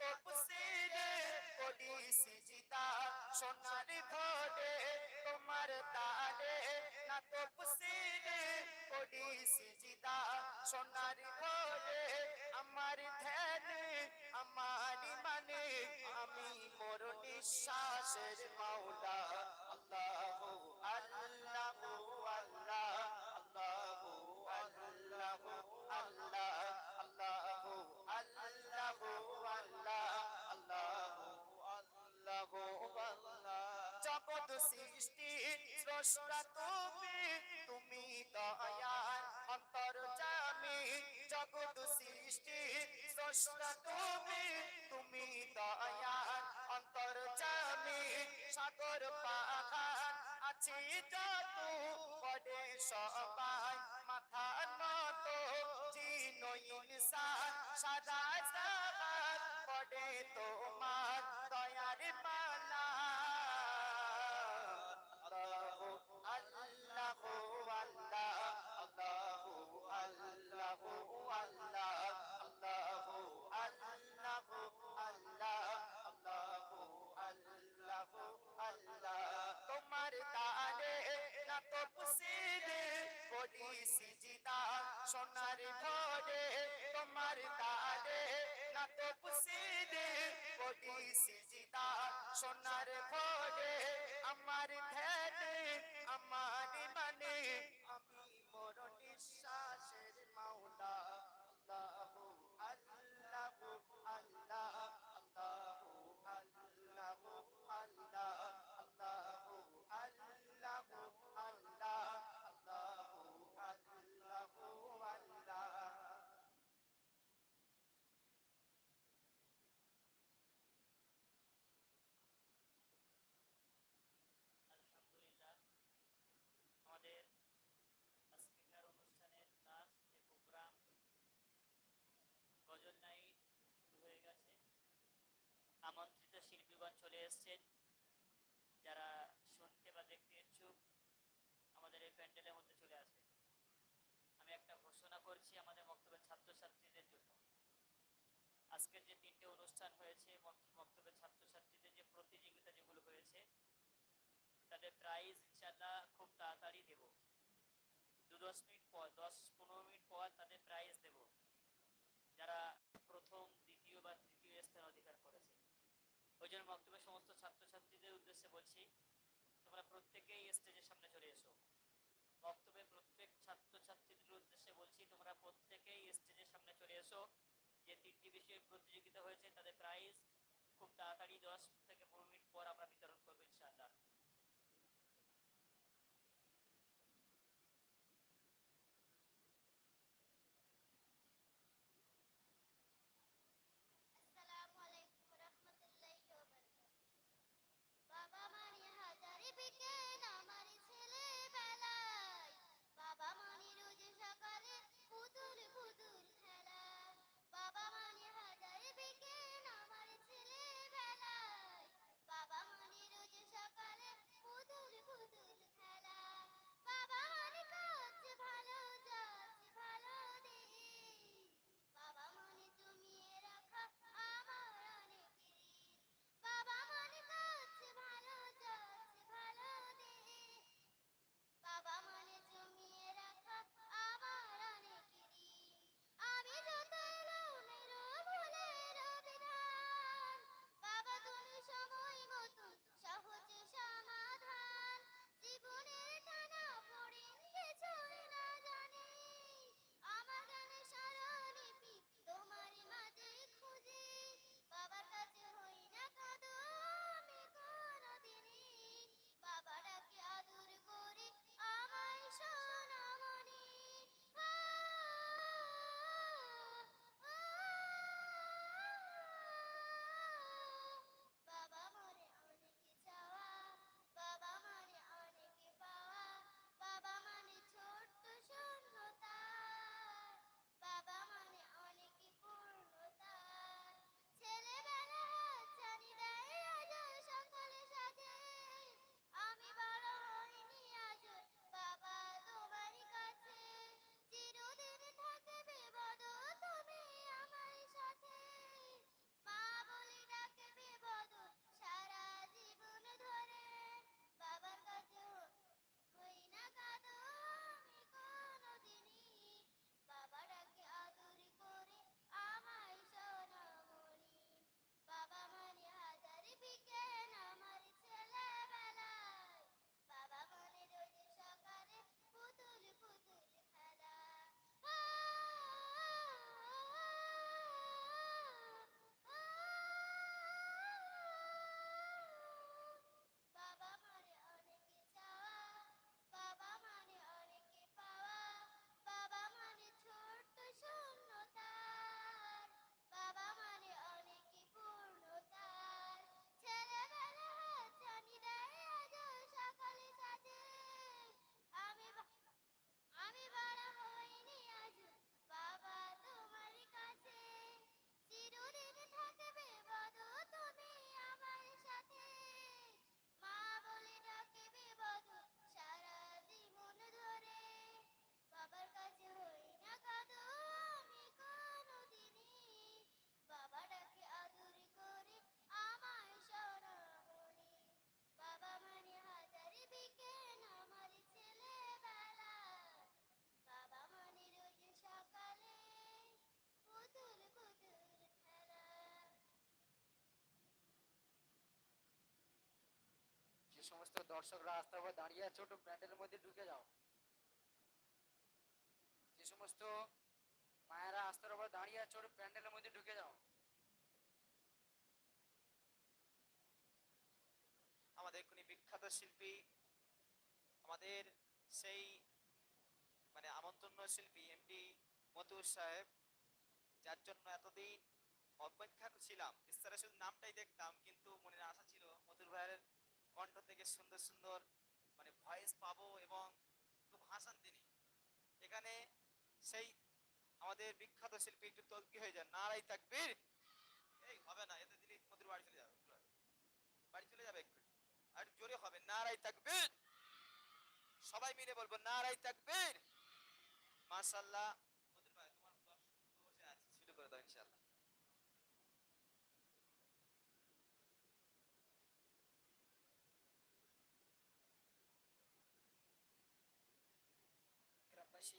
তপসিরে করি সিজিদা সোনার ঘরে তোমার তারে না তপসিরে করি সিজিদা সোনার ঘরে আমার ধ্যান, আমার মানে আমি মোর নিঃশ্বাসের মাওলা, আল্লাহ আল্লাহ আল্লাহ আল্লাহ জগৎ তুমি তুমি দয়ার অন্তর জামি জগৎ সৃষ্টি স্রষ্টা তুমি তুমি দয়ার অন্তর জামি সাগর পাহাড় আছি যত পড়ে সবাই সাদা পড়ে তোমার সোনার ঘরে তোমার তারে না তো পুসিরে করি সিজিদা সোনার ঘরে আমার ধ্যান আমার গজল নাইট হয়ে গেছে। আমন্ত্রিত শিল্পীগণ চলে এসেছেন। যারা শুনতে বা দেখতে ইচ্ছুক, আমাদের এই প্যান্ডেলের মধ্যে চলে আসবে। আমি একটা ঘোষণা করছি আমাদের বক্তব্যের ছাত্রছাত্রীদের জন্য। আজকের যে তিনটে অনুষ্ঠান হয়েছে বক্তব্যের ছাত্রছাত্রীদের যে প্রতিযোগিতা যেগুলো হয়েছে, তাদের প্রাইজ ইনশাল্লাহ খুব তাড়াতাড়ি দেব। দু দশ মিনিট পর, দশ পনেরো মিনিট পর তাদের প্রাইজ দেব যারা প্রথম দ্বিতীয় বা তৃতীয় স্থান অধিকার করেছে ওই জন্য বক্তব্যের সমস্ত ছাত্রছাত্রীদের উদ্দেশ্যে বলছি, তোমরা প্রত্যেকেই স্টেজের সামনে চলে এসো। বক্তব্যের প্রত্যেক ছাত্রছাত্রীদের উদ্দেশ্যে বলছি, তোমরা প্রত্যেকেই স্টেজের সামনে চলে এসো। যে তিনটি বিষয়ে প্রতিযোগিতা হয়েছে, তাদের প্রাইজ খুব তাড়াতাড়ি দশ দর্শকরা আস্তে আবার দাঁড়িয়ে আছে, ওটা প্যান্ডেলের মধ্যে ঢুকে যাও। যে সমস্ত মায়েরা আস্তে আবার দাঁড়িয়ে আছে, ওটা প্যান্ডেলের মধ্যে ঢুকে যাও। আমাদের কোন বিখ্যাত শিল্পী, আমাদের সেই মানে আমন্ত্রণ শিল্পী এমডি মতুর সাহেব, যার জন্য এতদিন অপেক্ষা ছিলাম। ইস্তারা শুধু নামটাই দেখতাম, কিন্তু মনের আশা ছিল মতুর ভাইয়ের কণ্ঠ থেকে সুন্দর সুন্দর মানে ভয়েস পাবো এবং খুব হাসান তিনি। এখানে সেই আমাদের বিখ্যাত শিল্পী একটু তলকি হয়ে যান। নারাই তাকবীর। এই হবে না, এতে দিলে মতুর বাড়ি চলে যাবে। বাড়ি চলে যাবে এক্ষুনি আর জোরে হবে। নারাই তাকবীর। সবাই মিলে বলব, নারাই তাকবীর। মাশাআল্লাহ। 것이